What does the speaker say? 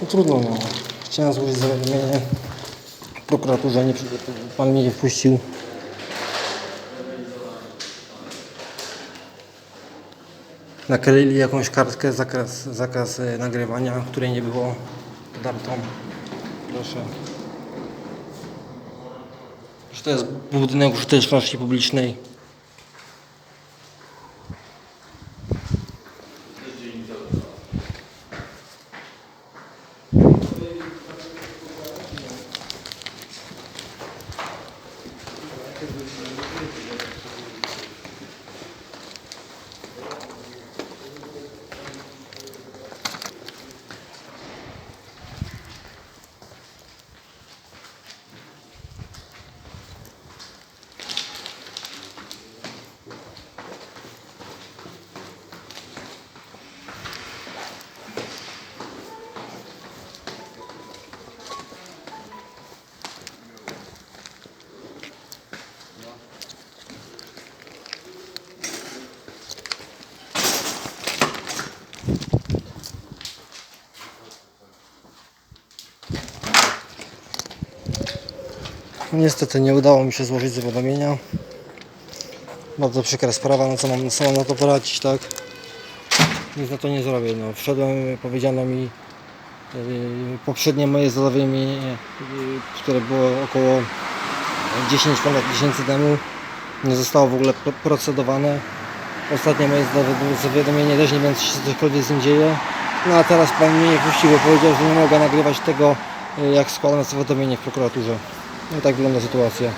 No trudno, no. Chciałem złożyć zawiadomienie prokuraturze, nie, pan mnie nie wpuścił. Nakryli jakąś kartkę, zakaz, zakaz e, nagrywania, której nie było. Dam tą. Proszę. Że to jest budynek użyteczności publicznej. No Niestety nie udało mi się złożyć zawiadomienia. Bardzo przykra sprawa, no co mam, co mam na to poradzić, tak? Nic na to nie zrobię. No, wszedłem, powiedziano mi yy, poprzednie moje zawiadomienie, yy, które było około 10 ponad miesięcy temu, nie zostało w ogóle pro- procedowane. Ostatnie moje zawi- zawiadomienie też nie wiem, czy się cokolwiek z nim dzieje. No a teraz pan mnie nie puścił, bo powiedział, że nie mogę nagrywać tego, yy, jak składam zawiadomienie w prokuraturze. No tak wygląda sytuacja.